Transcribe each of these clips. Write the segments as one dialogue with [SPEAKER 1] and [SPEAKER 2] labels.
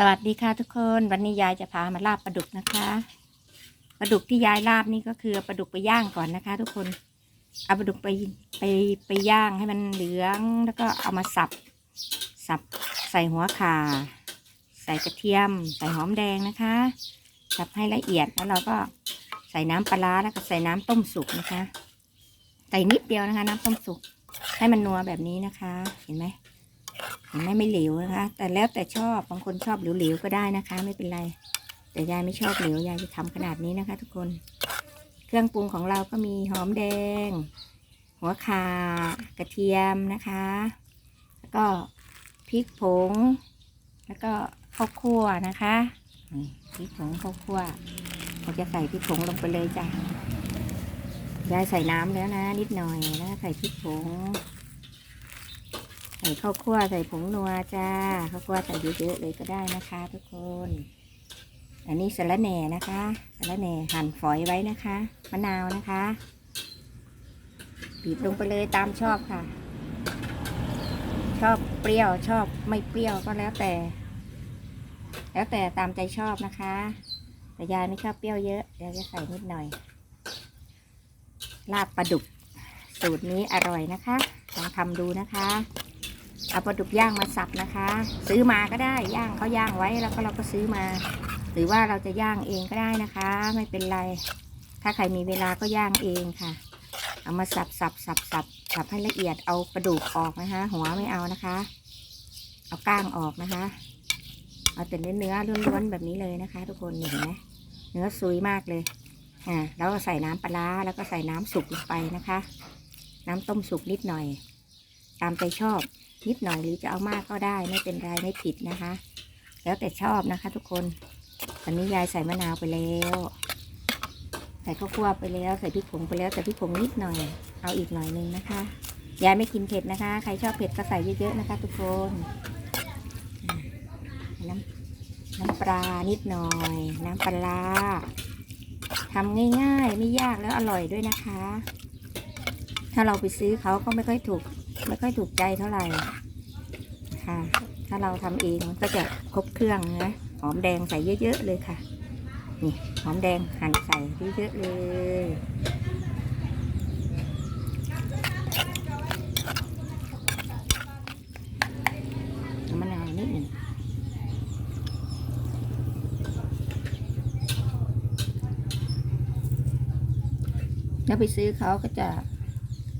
[SPEAKER 1] สวัสดีค่ะทุกคน วันนี้ยายจะพามาลาบปลาดุกนะคะปลาดุกที่ยายลาบนี่ก็คือปลาดุกไปย่างก่อนนะคะ ทุกคนเอาปลาดุกไปไปไปย่างให้มันเหลืองแล้วก็เอามาสับ สับใส่หัวข่า ใส่กระเทียม ใส่หอมแดงนะคะ สับให้ละเอียดแล้วเราก็ใส่น้ำปลาร้าแล้วก็ใส่น้ำต้มสุกนะคะใส่นิดเดียวนะคะ น้ำต้มสุกให้มันนัวแบบนี้นะคะ เห็นไหม เห็นไหมไม่เหลวนะคะ แต่แล้วแต่ชอบบางคนชอบเหลวๆก็ได้นะคะ ไม่เป็นไร แต่ยายไม่ชอบเหลวยายจะทำขนาดนี้นะคะ ทุกคน เครื่องปรุงของเราก็มีหอมแดง หัวข่ากระเทียมนะคะ แล้วก็พริกผง แล้วก็ข้าวคั่วนะคะพริกผงข้าวคั่วเราจะใส่พริกผงลงไปเลยจ้ะยายใส่น้ำแล้วนะ นิดหน่อยแล้วใส่พริกผง ใส่ข้าวคั่วใส่ผงนัวจ้าข้าวคั่วใส่เยอะๆเลยก็ได้นะคะ ทุกคน อันนี้สะระแหน่นะคะสะระแหน่หั่นฝอยไว้นะคะมะนาวนะคะบีบลงไปเลยตามชอบค่ะ ชอบเปรี้ยวชอบไม่เปรี้ยวก็แล้วแต่ แล้วแต่ตามใจชอบนะคะ แต่ยายไม่ชอบเปรี้ยวเยอะยายจะใส่นิดหน่อยลาบปลาดุกสูตรนี้อร่อยนะคะลองทำดูนะคะ เอาปลาดุกย่างมาสับนะคะ ซื้อมาก็ได้ย่างเขาย่างไว้แล้วก็เราก็ซื้อมา หรือว่าเราจะย่างเองก็ได้นะคะ ไม่เป็นไร ถ้าใครมีเวลาก็ย่างเองค่ะ เอามาสับสับสับสับสับให้ละเอียดเอากระดูกออกนะคะ หัวไม่เอานะคะ เอาก้างออกนะคะ เอาแต่เนื้อเนื้อล้วนๆแบบนี้เลยนะคะ ทุกคนเห็นไหมเนื้อซุยมากเลยอ่าแล้วก็ใส่น้ำปลาร้าแล้วก็ใส่น้ำสุกลงไปนะคะ น้ำต้มสุกนิดหน่อย ตามใจชอบ นิดหน่อยหรือจะเอามากก็ได้ไม่เป็นไรไม่ผิดนะคะ แล้วแต่ชอบนะคะ ทุกคนตอนนี้ยายใส่มะนาวไปแล้วใส่ข้าวคั่วไปแล้วใส่พริกผงไปแล้วแต่พริกผงนิดหน่อย เอาอีกหน่อยนึงนะคะยายไม่กินเผ็ดนะคะ ใครชอบเผ็ดก็ใส่เยอะๆนะคะ ทุกคนน้ำน้ำปลานิดหน่อย น้ำปลาทำง่ายๆ ไม่ยากแล้วอร่อยด้วยนะคะ ถ้าเราไปซื้อเขาก็ไม่ค่อยถูก ไม่ค่อยถูกใจเท่าไหร่ค่ะ ถ้าเราทำเองมันก็จะครบเครื่องนะหอมแดงใส่เยอะๆเลยค่ะนี่หอมแดงหั่นใส่เยอะๆเลยมะนาวนิดหนึ่งแล้วไปซื้อเขาก็จะ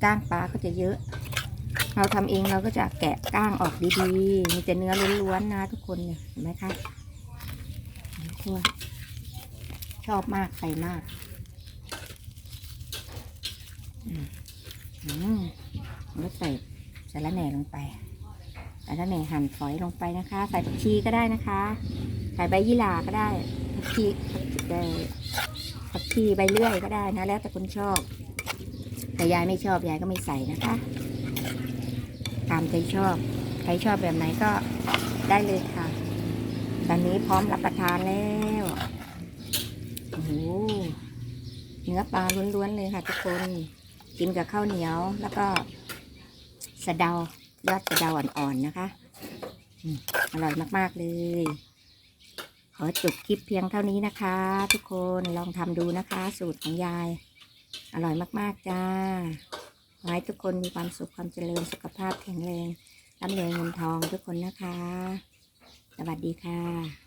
[SPEAKER 1] ก้างปลาก็จะเยอะ เราทำเองเราก็จะแกะก้างออกดีๆ มีแต่เนื้อล้วนๆนะทุกคนเนี่ยเห็นไหมคะทั่วชอบมากใส่มากอืมแล้วใส่สาระแหน่ลงไปสาระแหน่หั่นฝอยลงไปนะคะ ใส่ผักชีก็ได้นะคะ ใส่ใบยี่หร่าก็ได้ผักชีเอ่ผักชีใบเลื่อยก็ได้นะ แล้วแต่คนชอบ แต่ยายไม่ชอบยายก็ไม่ใส่นะคะ ตามใจชอบ ใครชอบแบบไหนก็ได้เลยค่ะ ตอนนี้พร้อมรับประทานแล้วโอ้โหเนื้อปลาล้วนๆเลยค่ะทุกคนกินกับข้าวเหนียวแล้วก็สะเดายอดสะเดาอ่อนๆนะคะอืมอร่อยมากๆเลย ขอจบคลิปเพียงเท่านี้นะคะ ทุกคนลองทำดูนะคะ สูตรของยาย อร่อยมากๆจ้า ขอให้ทุกคนมีความสุขความเจริญสุขภาพแข็งแรงร่ำรวยเงินทองทุกคนนะคะ สวัสดีค่ะ